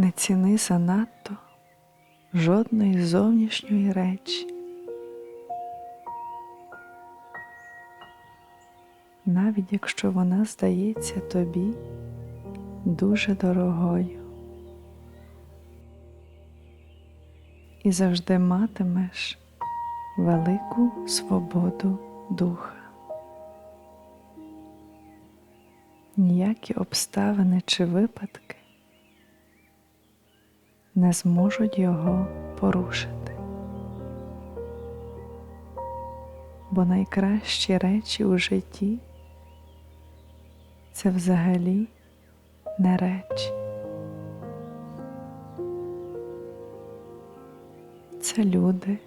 Не ціни занадто жодної зовнішньої речі. Навіть якщо вона здається тобі дуже дорогою. І завжди матимеш велику свободу духа. Ніякі обставини чи випадки не зможуть його порушити. Бо найкращі речі у житті це взагалі не речі. Це люди,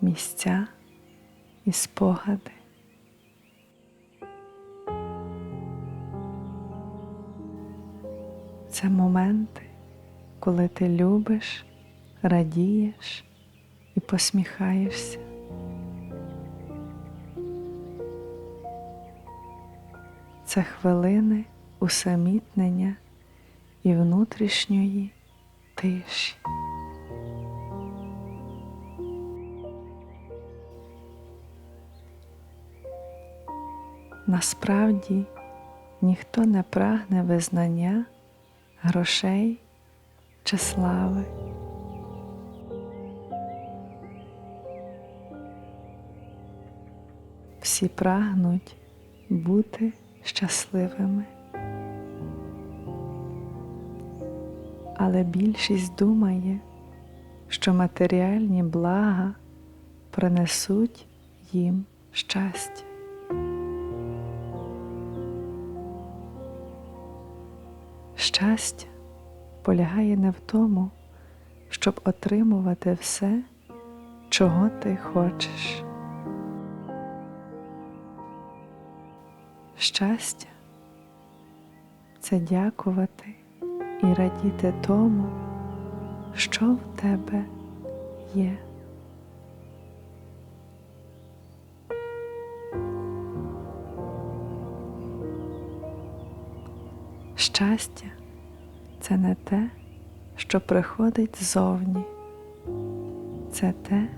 місця і спогади. Це моменти, коли ти любиш, радієш і посміхаєшся. Це хвилини усамітнення і внутрішньої тиші. Насправді ніхто не прагне визнання, грошей чи слави. Всі прагнуть бути щасливими. Але більшість думає, що матеріальні блага принесуть їм щастя. Щастя полягає не в тому, щоб отримувати все, чого ти хочеш. Щастя це дякувати і радіти тому, що в тебе є. Щастя це не те, що приходить ззовні, це те,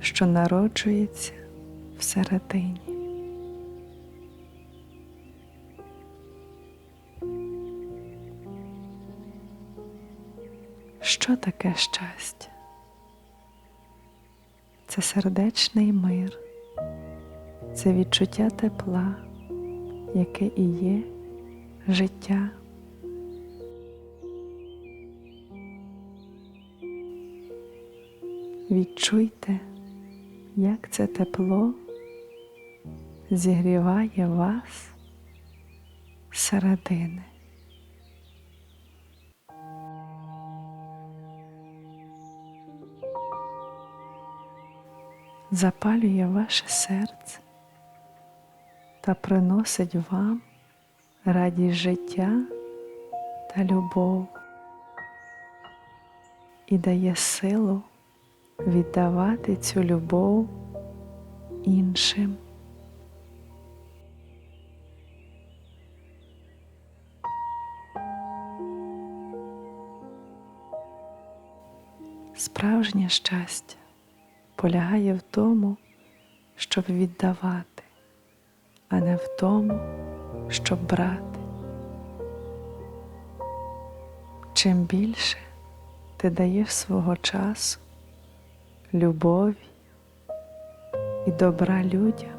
що народжується всередині. Що таке щастя? Це сердечний мир, це відчуття тепла, яке і є життя. Відчуйте, як це тепло зігріває вас зсередини. Запалює ваше серце та приносить вам радість життя та любов і дає силу віддавати цю любов іншим. Справжнє щастя полягає в тому, щоб віддавати, а не в тому, щоб брати. Чим більше ти даєш свого часу, любові і добра людям,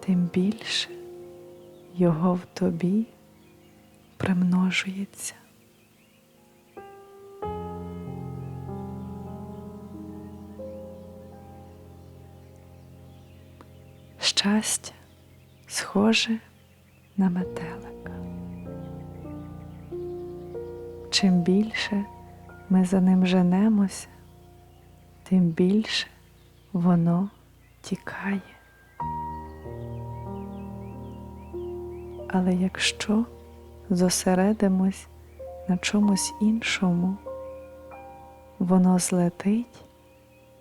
тим більше його в тобі примножується. Щастя схоже на метелика. Чим більше ми за ним женемося, тим більше воно тікає. Але якщо зосередимось на чомусь іншому, воно злетить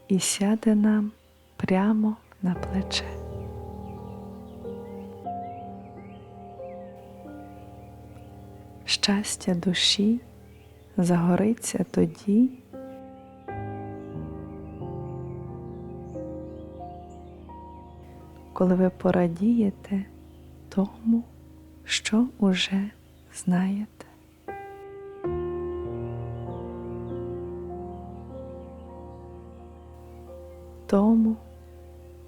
і сяде нам прямо на плече. щастя душі загориться тоді, коли ви порадієте тому, що уже знаєте. Тому,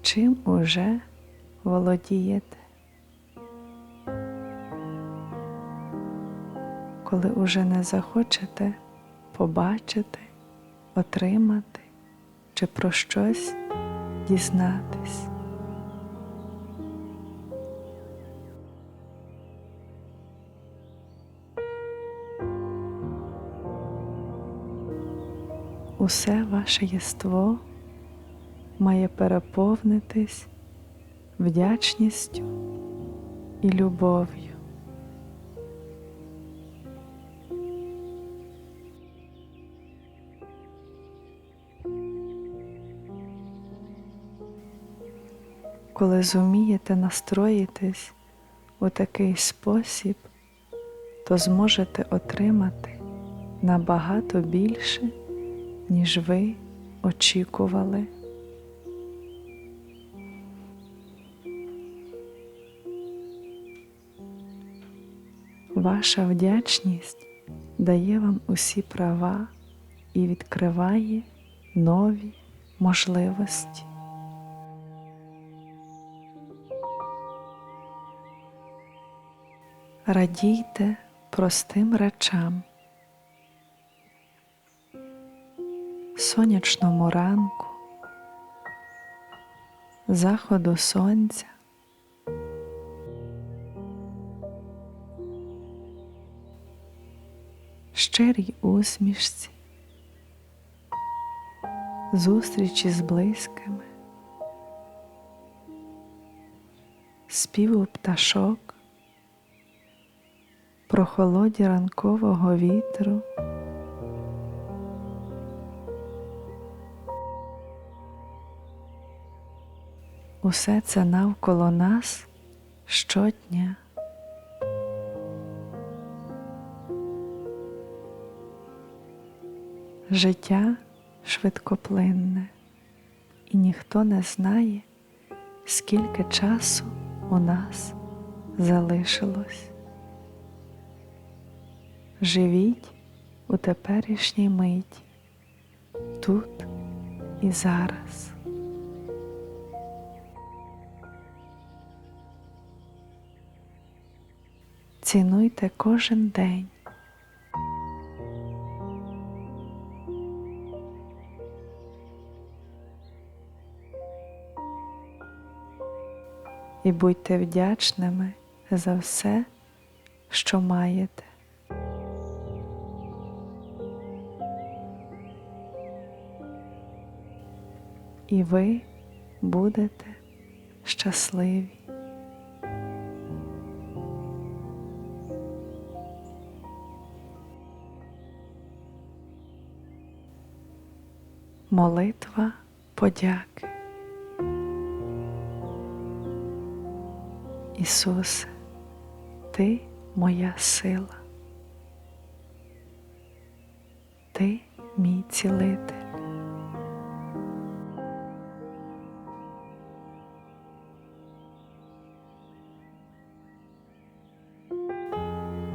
чим уже володієте. Коли уже не захочете побачити, отримати чи про щось дізнатись. Усе ваше єство має переповнитись вдячністю і любов'ю. Коли зумієте настроїтись у такий спосіб, то зможете отримати набагато більше, ніж ви очікували. Ваша вдячність дає вам усі права і відкриває нові можливості. Радійте простим речам, сонячному ранку, заходу сонця, щирій усмішці, зустрічі з близькими, співу пташок, прохолоді ранкового вітру. Усе це навколо нас щодня. Життя швидкоплинне, і ніхто не знає, скільки часу у нас залишилось. Живіть у теперішній миті, тут і зараз. Цінуйте кожен день. І будьте вдячними за все, що маєте. І ви будете щасливі. Молитва подяки. Ісусе, Ти моя сила, Ти мій цілитель.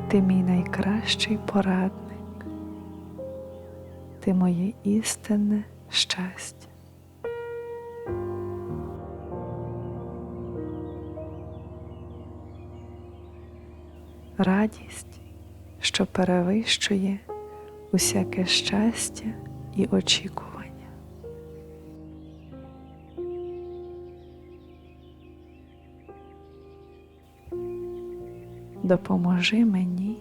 Ти мій найкращий порадник, ти моє істинне щастя. Радість, що перевищує усяке щастя і очікування. Допоможи мені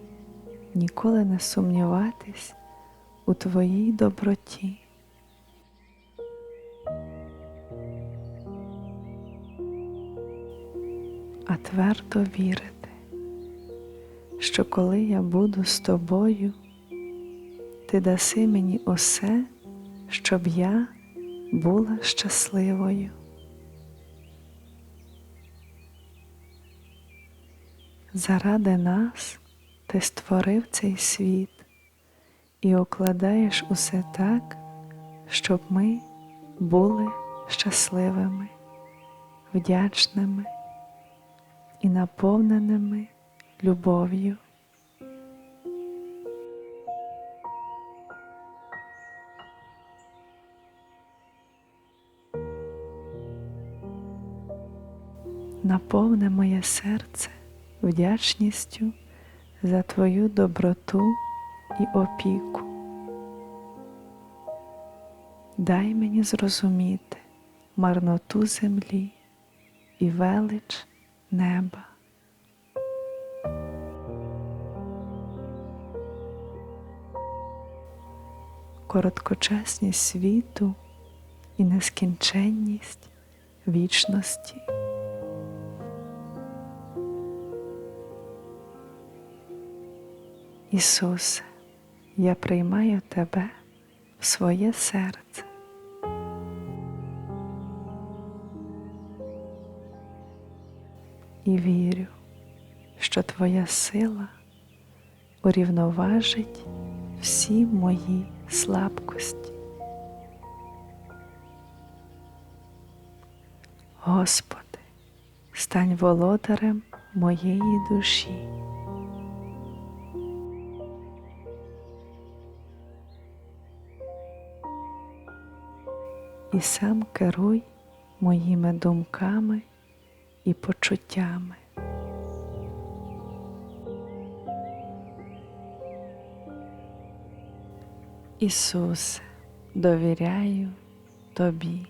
ніколи не сумніватись у Твоїй доброті. А твердо вірити, що коли я буду з тобою, ти даси мені усе, щоб я була щасливою. Заради нас ти створив цей світ і укладаєш усе так, щоб ми були щасливими, вдячними і наповненими любов'ю. Наповни моє серце вдячністю за Твою доброту і опіку. Дай мені зрозуміти марноту землі і велич неба. Короткочасність світу і нескінченність вічності. Ісусе, я приймаю Тебе в своє серце. І вірю, що Твоя сила урівноважить всі мої слабкості. Господи, стань володарем моєї душі. І сам керуй моїми думками і почуттями. Ісусе, довіряю Тобі.